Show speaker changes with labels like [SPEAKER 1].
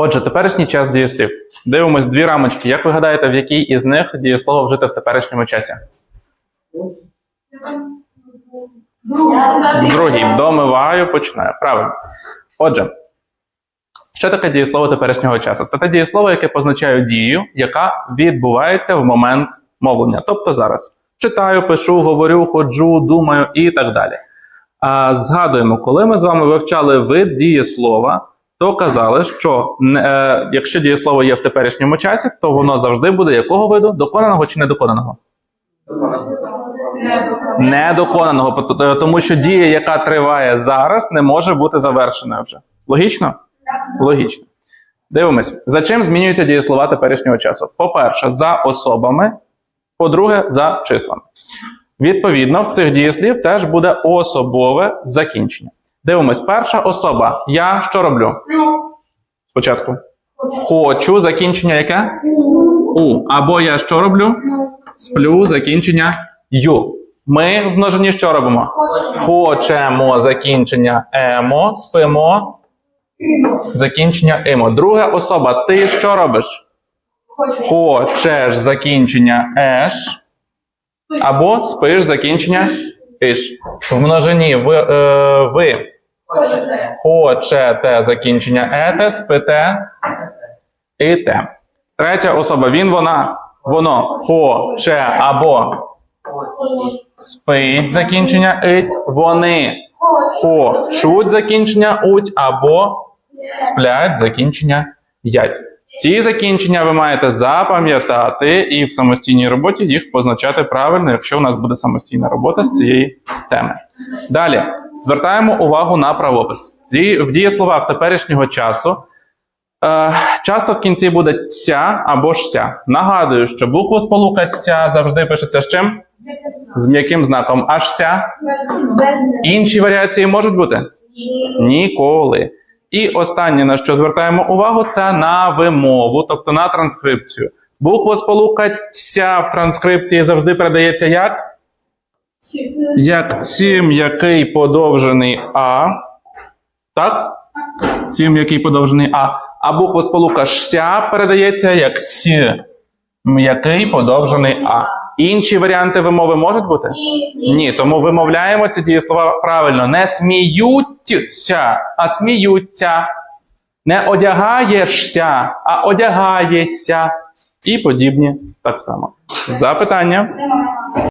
[SPEAKER 1] Отже, теперішній час дієслів. Дивимось дві рамочки. Як ви гадаєте, в якій із них дієслово вжити в теперішньому часі? В другій. Домиваю, починаю. Правильно. Отже, що таке дієслово теперішнього часу? Це те дієслово, яке позначає дію, яка відбувається в момент мовлення. Тобто зараз читаю, пишу, говорю, ходжу, думаю і так далі. А, згадуємо, коли ми з вами вивчали вид дієслова, то казали, що е, якщо дієслово є в теперішньому часі, то воно завжди буде якого виду? Доконаного чи недоконаного? Недоконаного, тому що дія, яка триває зараз, не може бути завершеною вже. Логічно? Логічно. Дивимось, за чим змінюються дієслова теперішнього часу? По-перше, за особами, по-друге, за числами. Відповідно, в цих дієслів теж буде особове закінчення. Дивимось, перша особа. Я що роблю? Спочатку. Хочу закінчення яке? У. Або я що роблю? Сплю закінчення ю. Ми в множині що робимо? Хочемо закінчення емо, спимо закінчення емо. Друга особа. Ти що робиш? Хочеш закінчення еш, або спиш закінчення іш. В множині ви, е, ви хочете закінчення ете, спите і. Третя особа. Він, вона, воно хоче або спить закінчення ить, вони хочуть закінчення уть, або сплять закінчення ять. Ці закінчення ви маєте запам'ятати і в самостійній роботі їх позначати правильно, якщо у нас буде самостійна робота з цієї теми. Далі звертаємо увагу на правопис. В дієсловах теперішнього часу е, часто в кінці буде ця або ж ся. Нагадую, що буква сполука ця завжди пишеться з чим? З м'яким знаком. Аж ся. Інші варіації можуть бути? Ніколи. І останнє, на що звертаємо увагу, це на вимову, тобто на транскрипцію. Буква сполука ця в транскрипції завжди передається як? Як цим, який подовжений А. Так? Цим, який подовжений А. А буква сполука ся передається як с, м'який подовжений А. Інші варіанти вимови можуть бути? Ні, тому вимовляємо ці дієслова правильно. Не сміються, а сміються. Не одягаєшся, а одягаєшся. І подібні так само. Запитання.